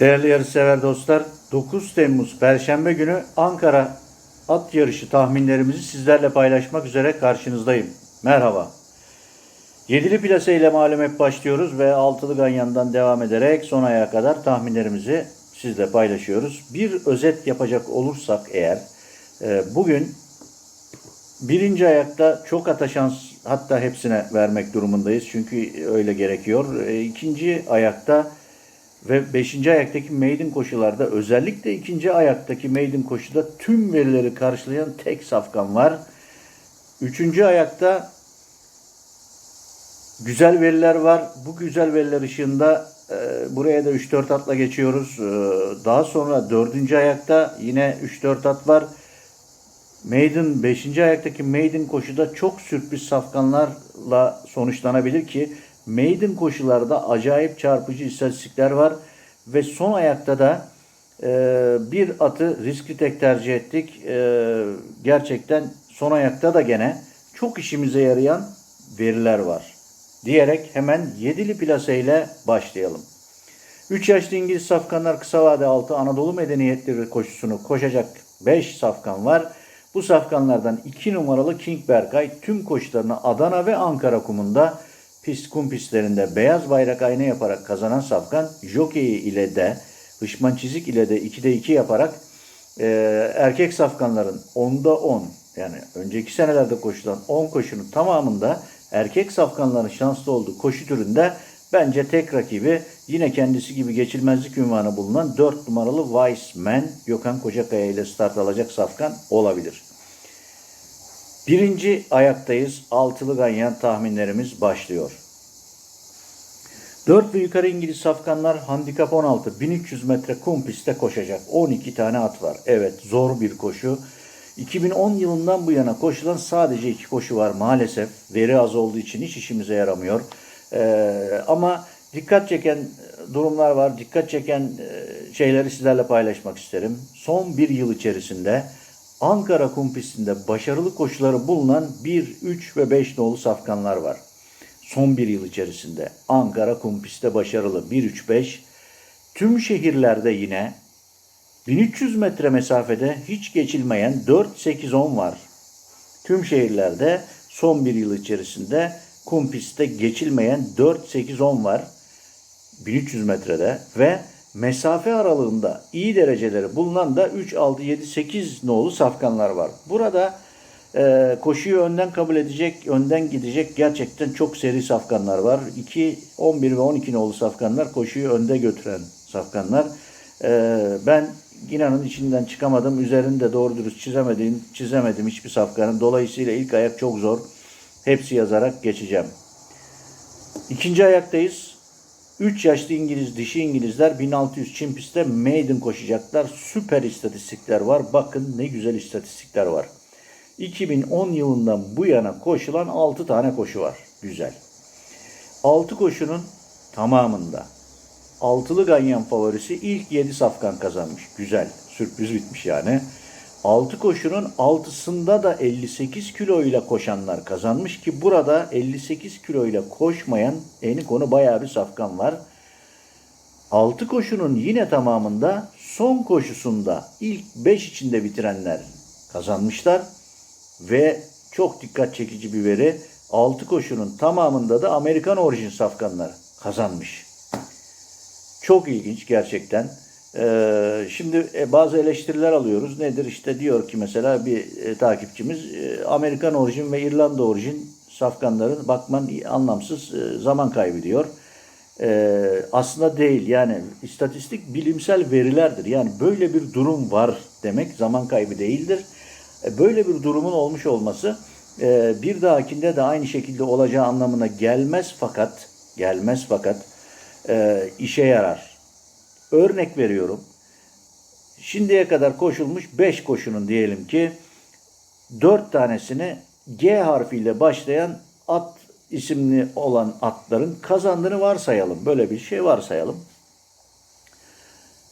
Değerli yarışsever dostlar, 9 Temmuz Perşembe günü Ankara at yarışı tahminlerimizi sizlerle paylaşmak üzere karşınızdayım. Merhaba. Yedili plase ile malum hep başlıyoruz ve altılı ganyandan devam ederek son ayağa kadar tahminlerimizi sizle paylaşıyoruz. Bir özet yapacak olursak eğer, e, bugün birinci ayakta çok ata şans hatta hepsine vermek durumundayız. Çünkü öyle gerekiyor. E, İkinci ayakta ve 5. ayaktaki maiden koşularda özellikle ikinci ayaktaki maiden koşuda tüm verileri karşılayan tek safkan var. Üçüncü ayakta güzel veriler var. Bu güzel veriler ışığında e, buraya da 3-4 atla geçiyoruz. E, daha sonra dördüncü ayakta yine 3-4 at var. Maiden 5. ayaktaki maiden koşuda çok sürpriz safkanlarla sonuçlanabilir ki maiden koşularda acayip çarpıcı istatistikler var ve son ayakta da e, bir atı riskli tek tercih ettik. E, gerçekten son ayakta da gene çok işimize yarayan veriler var. Diyerek hemen yedili plaseyle başlayalım. 3 yaşlı İngiliz safkanlar kısa vade altı Anadolu medeniyetleri koşusunu koşacak 5 safkan var. Bu safkanlardan 2 numaralı King Berkay tüm koşularını Adana ve Ankara kumunda pist kum pistlerinde beyaz bayrak ayna yaparak kazanan safkan jokeyi ile de hışman çizik ile de 2'de 2 yaparak e, erkek safkanların 10'da 10 yani önceki senelerde koşulan 10 koşunun tamamında erkek safkanların şanslı olduğu koşu türünde bence tek rakibi yine kendisi gibi geçilmezlik ünvanı bulunan 4 numaralı Weissman Gökhan Kocakaya ile start alacak safkan olabilir. Birinci ayaktayız. Altılı ganyan tahminlerimiz başlıyor. 4 ve yukarı İngiliz safkanlar handikap 16 1300 metre kum pistte koşacak. 12 tane at var. Evet zor bir koşu. 2010 yılından bu yana koşulan sadece iki koşu var maalesef. Veri az olduğu için hiç işimize yaramıyor. Ee, ama dikkat çeken durumlar var. Dikkat çeken e, şeyleri sizlerle paylaşmak isterim. Son bir yıl içerisinde Ankara kum pistinde başarılı koşuları bulunan 1, 3 ve 5 nolu safkanlar var. Son bir yıl içerisinde Ankara kum pistte başarılı 1, 3, 5. Tüm şehirlerde yine 1300 metre mesafede hiç geçilmeyen 4, 8, 10 var. Tüm şehirlerde son bir yıl içerisinde kum pistte geçilmeyen 4, 8, 10 var. 1300 metrede ve mesafe aralığında iyi dereceleri bulunan da 3, 6, 7, 8 nolu safkanlar var. Burada e, koşuyu önden kabul edecek, önden gidecek gerçekten çok seri safkanlar var. 2, 11 ve 12 nolu safkanlar koşuyu önde götüren safkanlar. E, ben inanın içinden çıkamadım. Üzerinde doğru dürüst çizemedim, çizemedim hiçbir safkanın. Dolayısıyla ilk ayak çok zor. Hepsi yazarak geçeceğim. İkinci ayaktayız. 3 yaşlı İngiliz, dişi İngilizler 1600 çim pistte maiden koşacaklar. Süper istatistikler var. Bakın ne güzel istatistikler var. 2010 yılından bu yana koşulan 6 tane koşu var. Güzel. 6 koşunun tamamında altılı ganyan favorisi ilk 7 safkan kazanmış. Güzel. Sürpriz bitmiş yani. 6 koşunun 6'sında da 58 kilo ile koşanlar kazanmış ki burada 58 kilo ile koşmayan eni konu bayağı bir safkan var. 6 koşunun yine tamamında son koşusunda ilk 5 içinde bitirenler kazanmışlar ve çok dikkat çekici bir veri 6 koşunun tamamında da Amerikan orijin safkanlar kazanmış. Çok ilginç gerçekten. Ee, şimdi e, bazı eleştiriler alıyoruz. Nedir? İşte diyor ki mesela bir e, takipçimiz e, Amerikan orijin ve İrlanda orijin safkanların bakman anlamsız zaman kaybı diyor. E, aslında değil. Yani istatistik bilimsel verilerdir. Yani böyle bir durum var demek zaman kaybı değildir. Böyle bir durumun olmuş olması bir dahakinde de aynı şekilde olacağı anlamına gelmez fakat gelmez fakat işe yarar. Örnek veriyorum. Şimdiye kadar koşulmuş 5 koşunun diyelim ki 4 tanesini G harfiyle başlayan at isimli olan atların kazandığını varsayalım. Böyle bir şey varsayalım.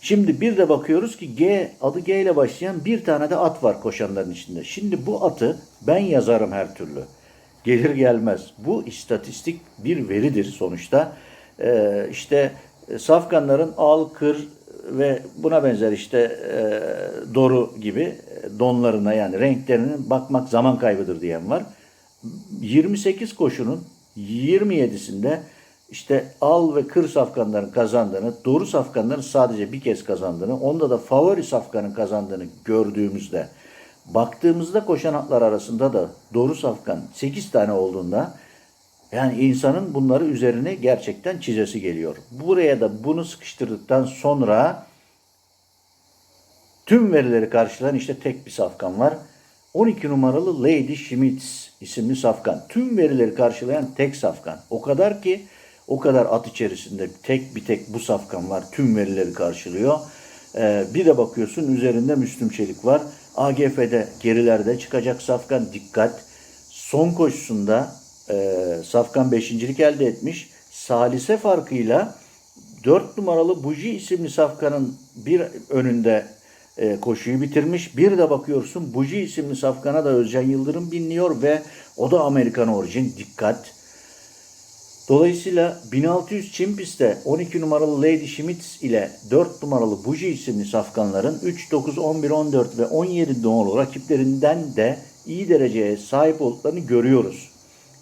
Şimdi bir de bakıyoruz ki G adı G ile başlayan bir tane de at var koşanların içinde. Şimdi bu atı ben yazarım her türlü. Gelir gelmez. Bu istatistik bir veridir sonuçta. Ee, işte safkanların al, kır, ve buna benzer işte e, doru gibi e, donlarına yani renklerine bakmak zaman kaybıdır diyen var. 28 koşunun 27'sinde işte al ve kır safkanların kazandığını, doğru safkanların sadece bir kez kazandığını, onda da favori safkanın kazandığını gördüğümüzde, baktığımızda koşan atlar arasında da doğru safkan 8 tane olduğunda, yani insanın bunları üzerine gerçekten çizesi geliyor. Buraya da bunu sıkıştırdıktan sonra tüm verileri karşılayan işte tek bir safkan var. 12 numaralı Lady Schmitz isimli safkan. Tüm verileri karşılayan tek safkan. O kadar ki o kadar at içerisinde tek bir tek bu safkan var. Tüm verileri karşılıyor. Ee, bir de bakıyorsun üzerinde Müslüm Çelik var. AGF'de gerilerde çıkacak safkan dikkat. Son koşusunda e, safkan beşincilik elde etmiş. Salise farkıyla 4 numaralı Buji isimli safkanın bir önünde e, koşuyu bitirmiş. Bir de bakıyorsun Buji isimli safkana da Özcan Yıldırım binliyor ve o da Amerikan orijin. Dikkat. Dolayısıyla 1600 Çin pistte 12 numaralı Lady Schmitz ile 4 numaralı Buji isimli safkanların 3, 9, 11, 14 ve 17 doğulu rakiplerinden de iyi dereceye sahip olduklarını görüyoruz.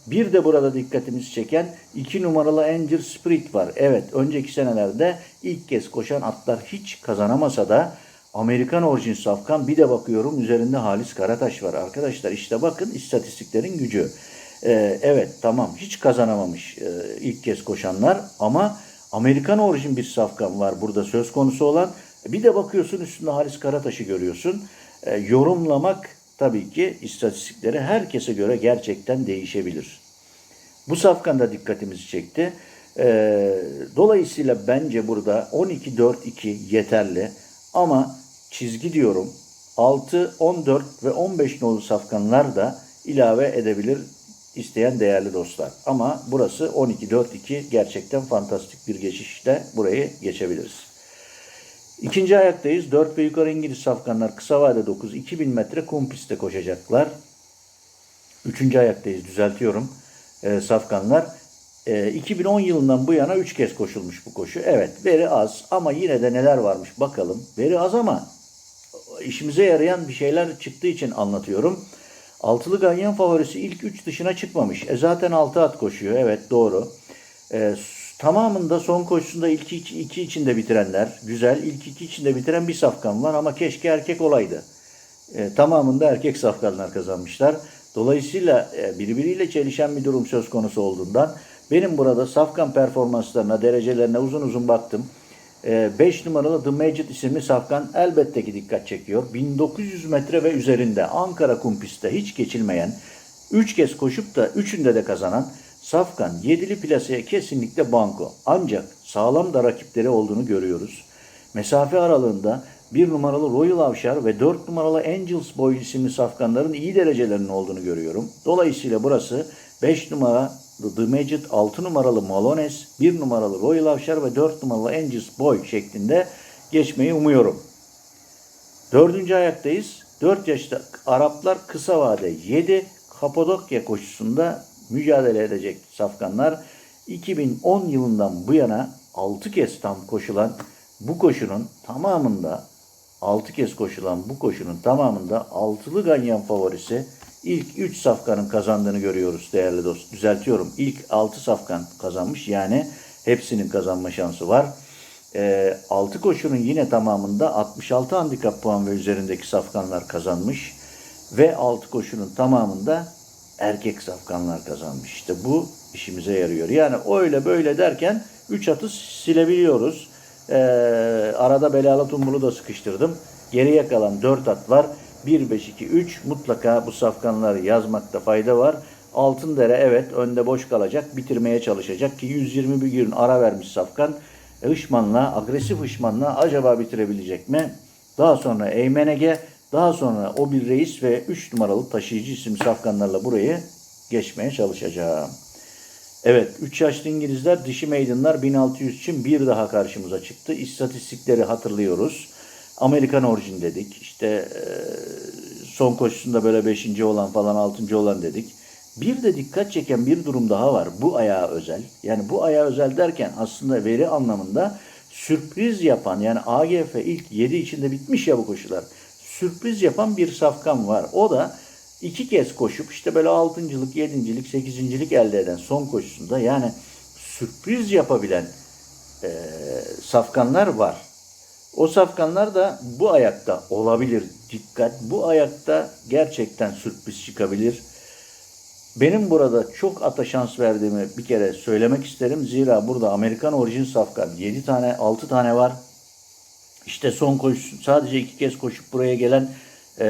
Bir de burada dikkatimizi çeken 2 numaralı Angel Spirit var. Evet önceki senelerde ilk kez koşan atlar hiç kazanamasa da Amerikan orijin safkan bir de bakıyorum üzerinde Halis Karataş var. Arkadaşlar işte bakın istatistiklerin gücü. Ee, evet tamam hiç kazanamamış e, ilk kez koşanlar ama Amerikan orijin bir safkan var burada söz konusu olan. Bir de bakıyorsun üstünde Halis Karataş'ı görüyorsun. Ee, yorumlamak tabii ki istatistikleri herkese göre gerçekten değişebilir. Bu safkan da dikkatimizi çekti. Ee, dolayısıyla bence burada 12-4-2 yeterli. Ama çizgi diyorum 6, 14 ve 15 nolu safkanlar da ilave edebilir isteyen değerli dostlar. Ama burası 12-4-2 gerçekten fantastik bir geçişte burayı geçebiliriz. İkinci ayaktayız. 4 ve yukarı İngiliz safkanlar kısa vade 9 2000 metre kum pistte koşacaklar. Üçüncü ayaktayız düzeltiyorum. E, safkanlar. E, 2010 yılından bu yana 3 kez koşulmuş bu koşu. Evet veri az ama yine de neler varmış bakalım. Veri az ama işimize yarayan bir şeyler çıktığı için anlatıyorum. Altılı ganyan favorisi ilk 3 dışına çıkmamış. E zaten 6 at koşuyor. Evet doğru. E, tamamında son koşusunda ilk 2 içinde bitirenler. Güzel. İlk 2 içinde bitiren bir safkan var ama keşke erkek olaydı. E, tamamında erkek safkanlar kazanmışlar. Dolayısıyla e, birbiriyle çelişen bir durum söz konusu olduğundan benim burada safkan performanslarına, derecelerine uzun uzun baktım. 5 numaralı The Magic isimli safkan elbette ki dikkat çekiyor. 1900 metre ve üzerinde Ankara kum pistte hiç geçilmeyen, 3 kez koşup da 3'ünde de kazanan safkan 7'li plaseye kesinlikle banko. Ancak sağlam da rakipleri olduğunu görüyoruz. Mesafe aralığında 1 numaralı Royal Avşar ve 4 numaralı Angels Boy isimli safkanların iyi derecelerinin olduğunu görüyorum. Dolayısıyla burası 5 numara The Magic 6 numaralı Malones, 1 numaralı Royal Avşar ve 4 numaralı Angels Boy şeklinde geçmeyi umuyorum. Dördüncü ayaktayız. 4 yaşta Araplar kısa vade 7 Kapadokya koşusunda mücadele edecek safkanlar. 2010 yılından bu yana 6 kez tam koşulan bu koşunun tamamında 6 kez koşulan bu koşunun tamamında altılı ganyan favorisi ilk 3 safkanın kazandığını görüyoruz değerli dost. Düzeltiyorum. İlk 6 safkan kazanmış. Yani hepsinin kazanma şansı var. E, 6 koşunun yine tamamında 66 handikap puan ve üzerindeki safkanlar kazanmış. Ve 6 koşunun tamamında erkek safkanlar kazanmış. İşte bu işimize yarıyor. Yani öyle böyle derken 3 atı silebiliyoruz. E, arada Belalı Tumbul'u da sıkıştırdım. Geriye kalan 4 at var. 1, 5, 2, 3 mutlaka bu safkanları yazmakta fayda var. Altındere evet önde boş kalacak. Bitirmeye çalışacak ki 121 gün ara vermiş safkan. Işman'la, agresif Işman'la acaba bitirebilecek mi? Daha sonra Eymenege, daha sonra o bir reis ve 3 numaralı taşıyıcı isim safkanlarla burayı geçmeye çalışacağım. Evet 3 yaşlı İngilizler dişi meydanlar 1600 için bir daha karşımıza çıktı. İstatistikleri hatırlıyoruz. Amerikan orijin dedik. İşte e, son koşusunda böyle 5. olan falan 6. olan dedik. Bir de dikkat çeken bir durum daha var. Bu ayağa özel. Yani bu ayağa özel derken aslında veri anlamında sürpriz yapan yani AGF ilk 7 içinde bitmiş ya bu koşular. Sürpriz yapan bir safkan var. O da iki kez koşup işte böyle altıncılık, yedincilik, sekizincilik elde eden son koşusunda yani sürpriz yapabilen e, safkanlar var. O safkanlar da bu ayakta olabilir. Dikkat bu ayakta gerçekten sürpriz çıkabilir. Benim burada çok ata şans verdiğimi bir kere söylemek isterim. Zira burada Amerikan orijin safkan 7 tane 6 tane var. İşte son koşu sadece iki kez koşup buraya gelen e,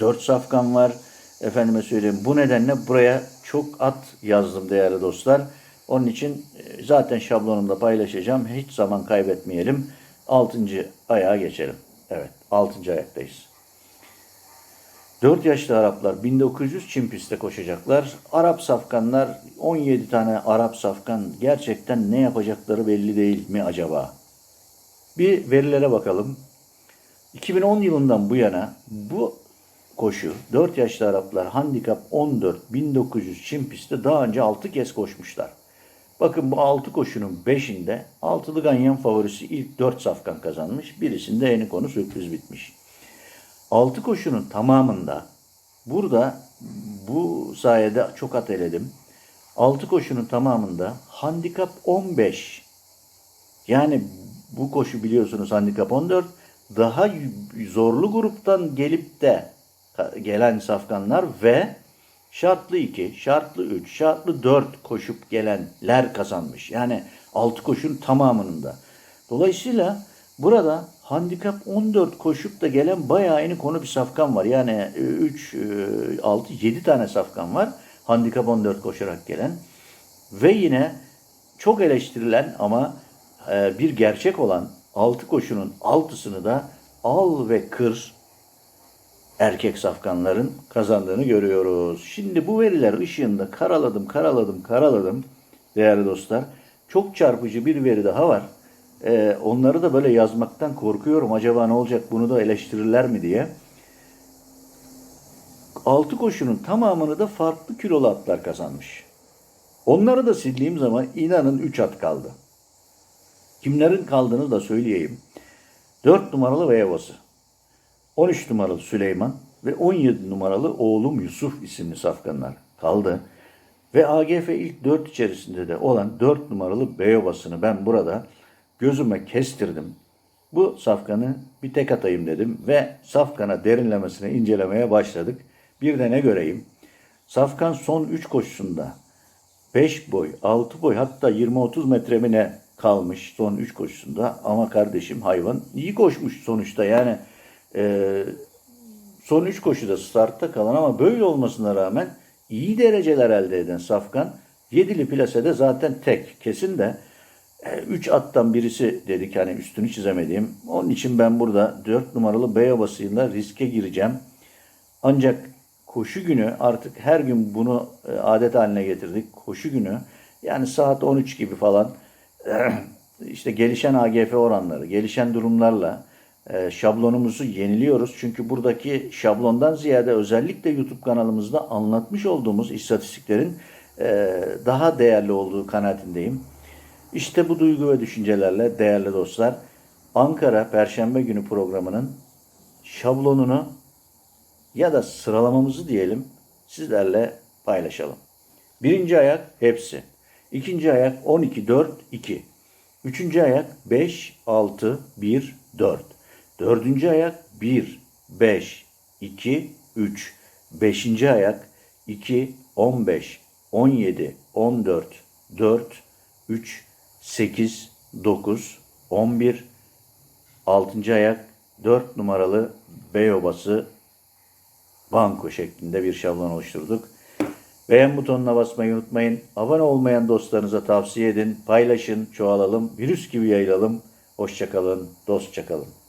4 safkan var. Efendime söyleyeyim bu nedenle buraya çok at yazdım değerli dostlar. Onun için e, zaten şablonumda paylaşacağım. Hiç zaman kaybetmeyelim. 6. ayağa geçelim. Evet 6. ayaktayız. 4 yaşlı Araplar 1900 Çin pistte koşacaklar. Arap safkanlar 17 tane Arap safkan gerçekten ne yapacakları belli değil mi acaba? Bir verilere bakalım. 2010 yılından bu yana bu koşu 4 yaşlı Araplar handikap 14 1900 Çin pistte daha önce 6 kez koşmuşlar. Bakın bu 6 koşunun 5'inde altılı ganyan favorisi ilk 4 safkan kazanmış. Birisinde eni konu sürpriz bitmiş. 6 koşunun tamamında burada bu sayede çok at eledim. 6 koşunun tamamında handikap 15. Yani bu koşu biliyorsunuz handikap 14. Daha zorlu gruptan gelip de gelen safkanlar ve şartlı 2, şartlı 3, şartlı 4 koşup gelenler kazanmış. Yani 6 koşunun tamamının da. Dolayısıyla burada handikap 14 koşup da gelen bayağı yeni konu bir safkan var. Yani 3, 6, 7 tane safkan var. Handikap 14 koşarak gelen. Ve yine çok eleştirilen ama e, bir gerçek olan 6 koşunun 6'sını da al ve kır erkek safkanların kazandığını görüyoruz. Şimdi bu veriler ışığında karaladım, karaladım, karaladım değerli dostlar. Çok çarpıcı bir veri daha var. Ee, onları da böyle yazmaktan korkuyorum. Acaba ne olacak bunu da eleştirirler mi diye. Altı koşunun tamamını da farklı kilolu atlar kazanmış. Onları da sildiğim zaman inanın 3 at kaldı. Kimlerin kaldığını da söyleyeyim. 4 numaralı Veyavası. 13 numaralı Süleyman ve 17 numaralı oğlum Yusuf isimli safkanlar kaldı. Ve AGF ilk 4 içerisinde de olan 4 numaralı Beyobası'nı ben burada gözüme kestirdim. Bu safkanı bir tek atayım dedim ve safkana derinlemesine incelemeye başladık. Bir de ne göreyim? Safkan son 3 koşusunda 5 boy, 6 boy hatta 20-30 metremine kalmış son 3 koşusunda. Ama kardeşim hayvan iyi koşmuş sonuçta yani e, son 3 koşuda startta kalan ama böyle olmasına rağmen iyi dereceler elde eden Safkan yedili plasede zaten tek. Kesin de 3 e, attan birisi dedik hani üstünü çizemediğim. Onun için ben burada 4 numaralı Beyobası'yla riske gireceğim. Ancak koşu günü artık her gün bunu e, adet haline getirdik. Koşu günü yani saat 13 gibi falan işte gelişen AGF oranları, gelişen durumlarla e, şablonumuzu yeniliyoruz. Çünkü buradaki şablondan ziyade özellikle YouTube kanalımızda anlatmış olduğumuz istatistiklerin e, daha değerli olduğu kanaatindeyim. İşte bu duygu ve düşüncelerle değerli dostlar Ankara Perşembe günü programının şablonunu ya da sıralamamızı diyelim sizlerle paylaşalım. Birinci ayak hepsi. İkinci ayak 12, 4, 2. Üçüncü ayak 5, 6, 1, 4. Dördüncü ayak 1, 5, 2, 3. Beşinci ayak 2, 15, 17, 14, 4, 3, 8, 9, 11. Altıncı ayak 4 numaralı Beyobası banko şeklinde bir şablon oluşturduk. Beğen butonuna basmayı unutmayın. Abone olmayan dostlarınıza tavsiye edin. Paylaşın, çoğalalım, virüs gibi yayılalım. Hoşçakalın, dostça kalın.